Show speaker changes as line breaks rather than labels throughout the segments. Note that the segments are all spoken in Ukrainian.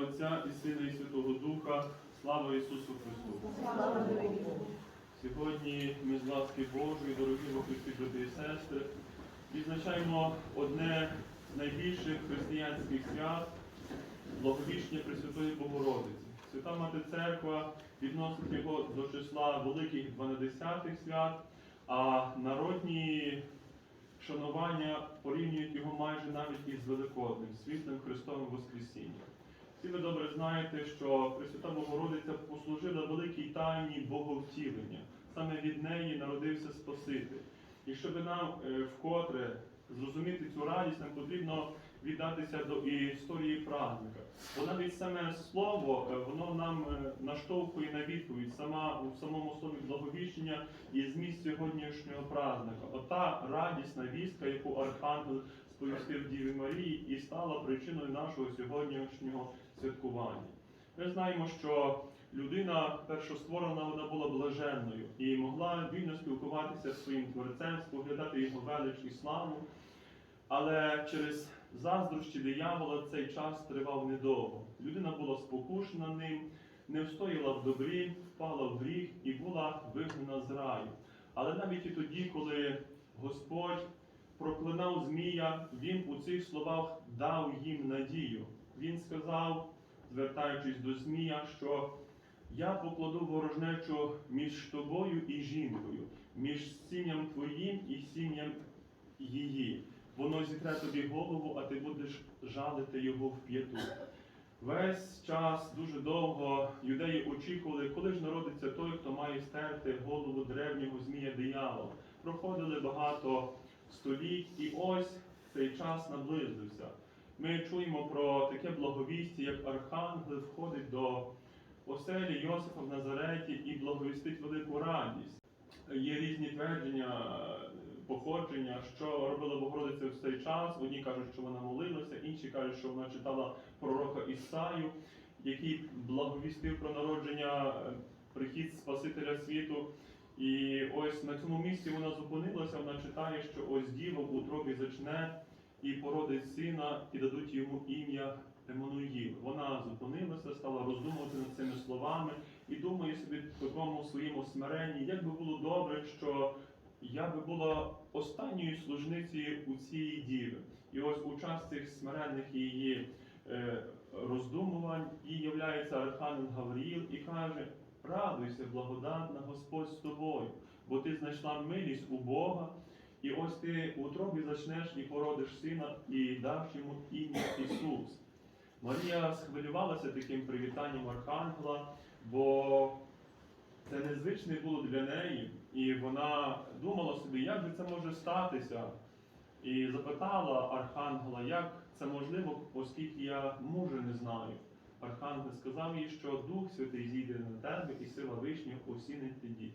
Отця і Сина, і Святого Духа, слава Ісусу Христу! Сьогодні ми з ласки Божої, дорогі во Христі, брати і сестри, відзначаємо одне з найбільших християнських свят Благовіщення Пресвятої Богородиці. Свята Мати Церква відносить його до числа великих дванадесятих свят, а народні шанування порівнюють його майже навіть із Великодним, світлим Христовим Воскресінням. Всі ви добре знаєте, що Пресвята Богородиця послужила великій тайні Боговтілення. Саме від неї народився Спаситель. І щоб нам е, вкотре зрозуміти цю радість, нам потрібно віддатися до історії праздника. Бо навіть саме слово, е, воно нам е, наштовхує на відповідь сама у самому слові благовіщення і зміст сьогоднішнього праздника. Ота радісна вістка, яку архангел сповістив Діві Марії і стала причиною нашого сьогоднішнього святкування. Ми знаємо, що людина першостворена вона була блаженною і могла вільно спілкуватися з своїм творцем, споглядати його велич і славу. Але через заздрощі диявола цей час тривав недовго. Людина була спокушена ним, не встояла в добрі, впала в гріх і була вигнана з раю. Але навіть і тоді, коли Господь проклинав Змія, він у цих словах дав їм надію. Він сказав, звертаючись до Змія, що я покладу ворожнечу між тобою і жінкою, між сім'ям твоїм і сім'ям її. Воно зітре тобі голову, а ти будеш жалити його в п'яту. Весь час дуже довго юдеї очікували, коли ж народиться той, хто має стерти голову древнього змія диявола. Проходили багато століть, і ось цей час наблизився. Ми чуємо про таке благовістя, як архангел входить до оселі Йосифа в Назареті і благовістить велику радість. Є різні твердження, походження, що робила Богородиця в цей час. Одні кажуть, що вона молилася, інші кажуть, що вона читала пророка Ісаю, який благовістив про народження, е, прихід Спасителя світу. І ось на цьому місці вона зупинилася, вона читає, що ось діва в утробі зачне і породить сина, і дадуть йому ім'я Еммануїл. Вона зупинилася, стала роздумувати над цими словами і думає собі в такому своєму смиренні, як би було добре, що я би була останньою служницею у цієї діви. І ось у час цих смиренних її е, роздумувань їй являється Архангел Гавріїл і каже: радуйся, благодатна Господь з тобою, бо ти знайшла милість у Бога. І ось ти у утробі зачнеш і породиш сина, і даш йому ім'я Ісус. Марія схвилювалася таким привітанням Архангела, бо це незвичне було для неї, і вона думала собі, як же це може статися. І запитала Архангела, як це можливо, оскільки я мужа не знаю. Архангел сказав їй, що Дух Святий зійде на тебе, і сила вишня осінить тоді,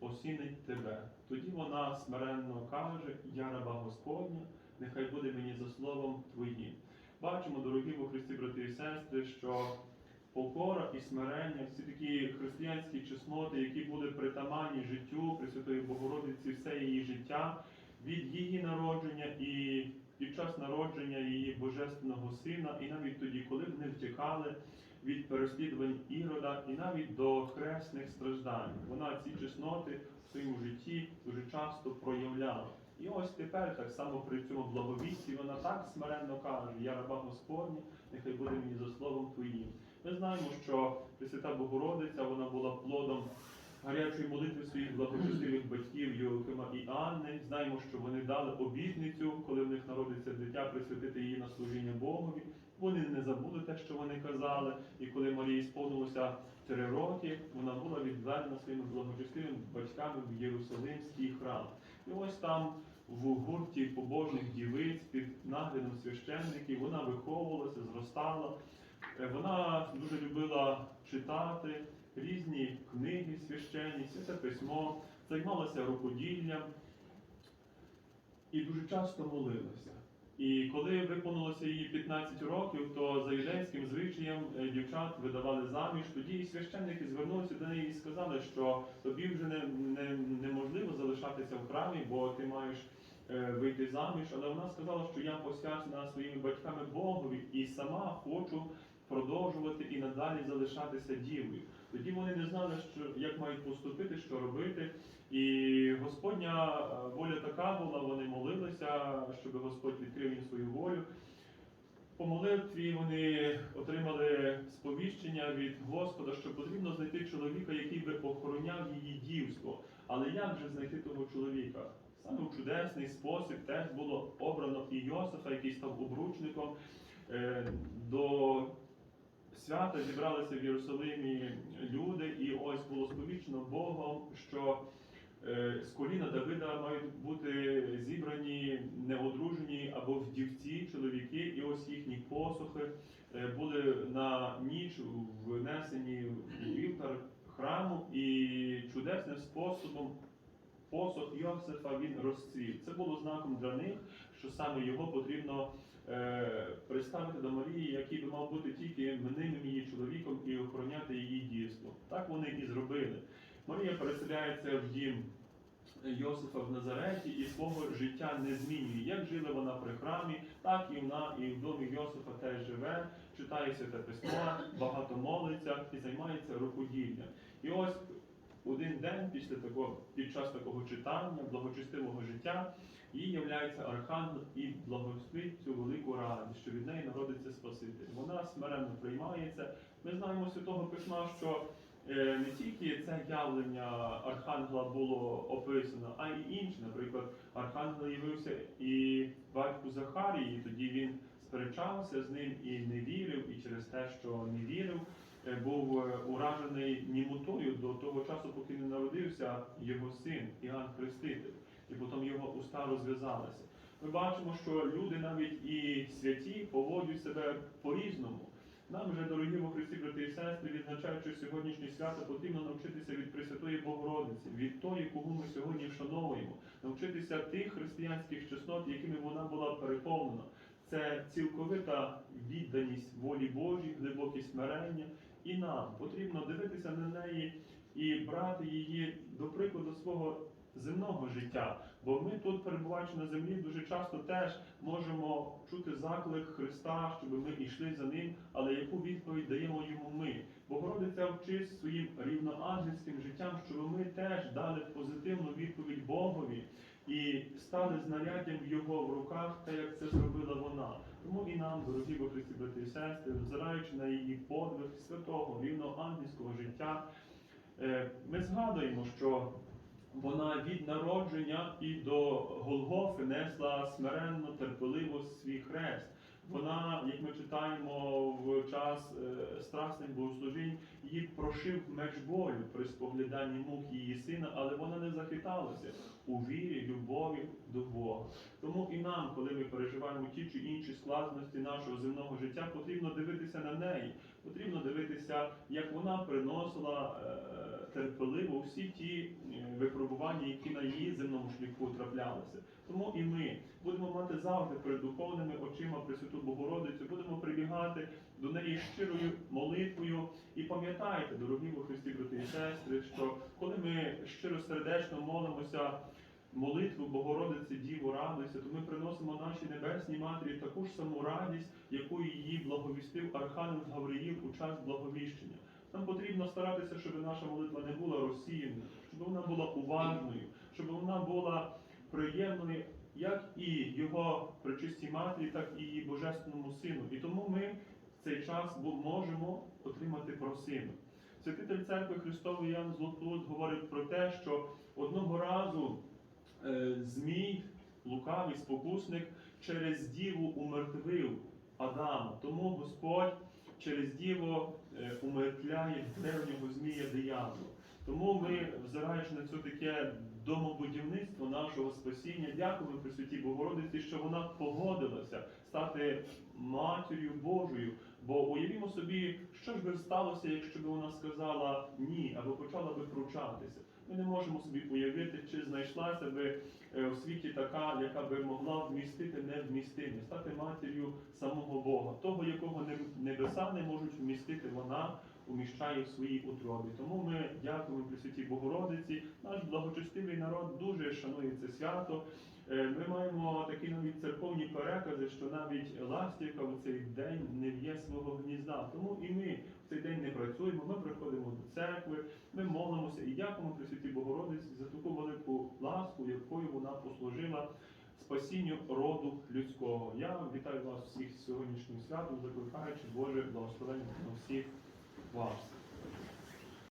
осінить тебе. Тоді вона смиренно каже: Я раба Господня, нехай буде мені за словом Твоїм. Бачимо, дорогі во Христі, брати і сестри, що покора і смирення, всі такі християнські чесноти, які були притаманні життю Пресвятої Богородиці, все її життя, від її народження і під час народження її Божественного Сина, і навіть тоді, коли вони втікали від переслідувань Ірода, і навіть до хресних страждань. Вона ці чесноти в своєму житті дуже часто проявляла. І ось тепер, так само при цьому благовісті, вона так смиренно каже: Я раба Господня, нехай буде мені за словом Твоїм. Ми знаємо, що Пресвята Богородиця вона була плодом гарячої молитви своїх благочестивих батьків Йоакима і Анни. Знаємо, що вони дали обітницю, коли в них народиться дитя, присвятити її на служіння Богові. Вони не забули те, що вони казали. І коли Марії сповнилося три роки, вона була відведена своїми благочестивими батьками в Єрусалимський храм. І ось там в гурті побожних дівиць під наглядом священників вона виховувалася, зростала. Е, Вона дуже любила читати різні книги священні, святе письмо, займалася рукоділлям і дуже часто молилася. І коли виповнилося їй 15 років, то за юдейським звичаєм е, дівчат видавали заміж. Тоді і священники звернулися до неї і сказали, що тобі вже не, не, неможливо залишатися в храмі, бо ти маєш е, вийти заміж. Але вона сказала, що я посвячена своїми батьками Богові і сама хочу продовжувати і надалі залишатися дівою. Тоді вони не знали, що як мають поступити, що робити. І Господня е, воля така була, вони молилися, щоб Господь відкрив їм свою волю. По молитві вони отримали сповіщення від Господа, що потрібно знайти чоловіка, який би охороняв її дівство. Але як же знайти того чоловіка? Саме в чудесний спосіб теж було обрано і Йосифа, який став обручником. Е, До свята зібралися в Єрусалимі люди, і ось було сповіщено Богом, що е, з коліна Давида мають бути зібрані неодружені або вдівці чоловіки, і ось їхні посухи е, були на ніч внесені в вівтар храму, і чудесним способом посох Йосифа він розцвів. Це було знаком для них, що саме його потрібно е, представити до Марії, який би мав бути тільки мнимим її чоловіком і охороняти її дійство. Так вони і зробили. Марія переселяється в дім Йосифа в Назареті і свого життя не змінює. Як жила вона при храмі, так і вона і в домі Йосифа теж живе, читає святе письмо, багато молиться і займається рукоділлям. І ось один день після такого, під час такого читання, благочестивого життя, їй являється архангел і благословить цю велику радість, що від неї народиться Спаситель. Вона смиренно приймається. Ми знаємо Святого Письма, що е, не тільки це явлення архангела було описано, а й інше. Наприклад, архангел явився і батьку Захарії, тоді він сперечався з ним і не вірив, і через те, що не вірив, уражений німотою до того часу, поки не народився його син Іоанн Хреститель, і потім його уста розв'язалися. Ми бачимо, що люди навіть і святі поводять себе по-різному. Нам же, дорогі во Христі, брати і сестри, відзначаючи сьогоднішнє свято, потрібно навчитися від Пресвятої Богородиці, від тої, кого ми сьогодні вшановуємо, навчитися тих християнських чеснот, якими вона була переповнена. Це цілковита відданість волі Божій, глибоке смирення. І нам потрібно дивитися на неї і брати її до прикладу свого земного життя. Бо ми тут, перебуваючи на землі, дуже часто теж можемо чути заклик Христа, щоб ми йшли за ним, але яку відповідь даємо йому ми? Богородиця вчить своїм рівноангельським життям, щоб ми теж дали позитивну відповідь Богові і стали знаряддям в його в руках, так як це зробила вона. Тому і нам, дорогі во Христі, брати і сестри, взираючи на її подвиг святого рівноангельського життя, е, ми згадуємо, що вона від народження і до Голгофи несла смиренно, терпеливо свій хрест. Вона, як ми читаємо в час е, страсних богослужінь, її прошив меч болю при спогляданні мук її сина, але вона не захиталася у вірі, любові до Бога. Тому і нам, коли ми переживаємо ті чи інші складності нашого земного життя, потрібно дивитися на неї. Потрібно дивитися, як вона приносила е, терпеливо всі ті е, випробування, які на її земному шляху. Тому і ми будемо мати завжди перед духовними очима Пресвяту Богородицю, будемо прибігати до неї щирою молитвою. І пам'ятайте, дорогі во Христі, брати і сестри, що коли ми щиро сердечно молимося молитву Богородиці Діву радуйся, то ми приносимо нашій небесній матері таку ж саму радість, яку її благовістив Архангел Гавриїл у час благовіщення. Нам потрібно старатися, щоб наша молитва не була розсіяною, щоб вона була уважною, щоб вона була приємною як і його пречистій матері, так і її божественному сину. І тому ми в цей час можемо отримати просину. Святитель церкви Христової Ян Златоуст говорить про те, що одного разу е, змій, лукавий спокусник, через діву умертвив Адама. Тому Господь через діву е, умертвляє древнього змія диявола. Тому ми, взираючи на це таке домобудівництво нашого спасіння, дякуємо Пресвятій Богородиці, що вона погодилася стати матір'ю Божою. Бо уявімо собі, що ж би сталося, якщо б вона сказала ні, або почала би пручатися. Ми не можемо собі уявити, чи знайшлася би е, у світі така, яка би могла вмістити невмістиме, стати матір'ю самого Бога, того, якого небеса не можуть вмістити, вона уміщає в своїй утробі. Тому ми дякуємо Пресвятій Богородиці. Наш благочестивий народ дуже шанує це свято. Е, Ми маємо такі навіть церковні перекази, що навіть ластівка в цей день не в'є свого гнізда. Тому і ми в цей день не працюємо, ми приходимо до церкви, ми молимося і дякуємо Пресвятій Богородиці за таку велику ласку, якою вона послужила спасінню роду людського. Я вітаю вас всіх з сьогоднішнім святом, закликаючи Боже благословення на всіх вас.